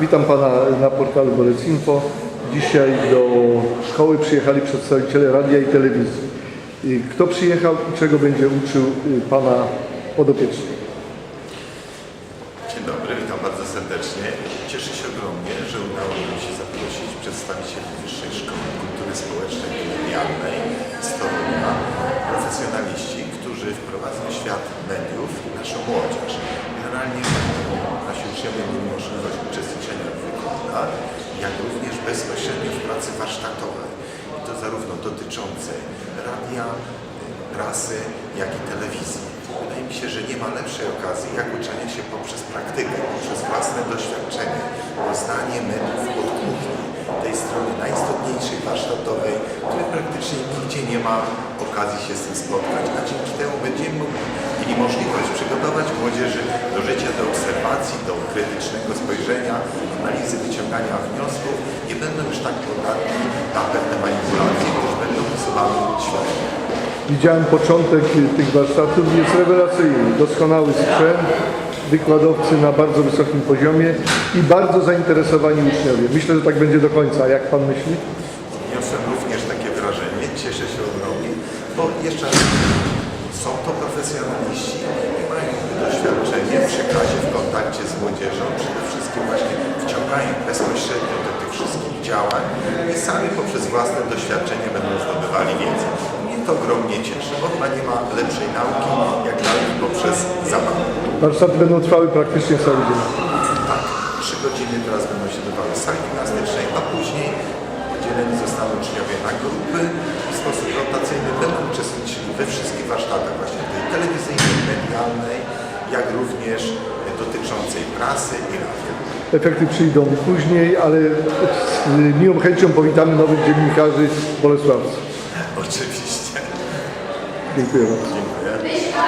Witam Pana na portalu Bolec Info. Dzisiaj do szkoły przyjechali przedstawiciele radia i telewizji. Kto przyjechał i czego będzie uczył y, Pana podopieczny? Dzień dobry, witam bardzo serdecznie. Cieszę się ogromnie, że udało mi się zaprosić przedstawicieli Wyższej Szkoły Kultury Społecznej i Medialnej z Torunia, profesjonaliści, którzy wprowadzą świat mediów naszą młodzież. Generalnie nasi uczniowie mieli możliwość uczestniczenia w wykładach, jak również bezpośrednio w pracy warsztatowej. I to zarówno dotyczącej radia, prasy, jak i telewizji. Wydaje mi się, że nie ma lepszej okazji, jak uczenie się poprzez praktykę, poprzez własne doświadczenie, poznanie mediów od kuchni, tej strony najistotniejszej, warsztatowej, której praktycznie nigdzie nie ma okazji się z tym spotkać, a dzięki temu będziemy mieli możliwość przygotować młodzieży do życia, do obserwacji, do krytycznego spojrzenia, analizy, wyciągania wniosków, nie będą już tak podatni na pewne manipulacje, będą osobami świadomymi. Widziałem początek tych warsztatów, jest rewelacyjny. Doskonały sprzęt, wykładowcy na bardzo wysokim poziomie i bardzo zainteresowani uczniowie. Myślę, że tak będzie do końca. Jak Pan myśli? Odniosłem również takie wrażenie, cieszę się ogromnie, bo jeszcze raz są to profesjonaliści, mają doświadczenie w przekazie, w kontakcie z młodzieżą, przede wszystkim właśnie wciągają bezpośrednio do działań i sami poprzez własne doświadczenie będą zdobywali wiedzę. Mnie to ogromnie cieszy, bo chyba nie ma lepszej nauki, jak nauki poprzez zabawę. Warsztaty będą trwały praktycznie cały dzień. Tak, trzy godziny teraz będą się odbywały w sali gimnastycznej, a później podzieleni zostaną uczniowie na grupy i w sposób rotacyjny będą uczestniczyli we wszystkich warsztatach właśnie tej telewizyjnej, medialnej, jak również dotyczącej prasy i radia. Efekty przyjdą później, ale z miłą chęcią powitamy nowych dziennikarzy Bolesławców. Oczywiście. Dziękuję bardzo.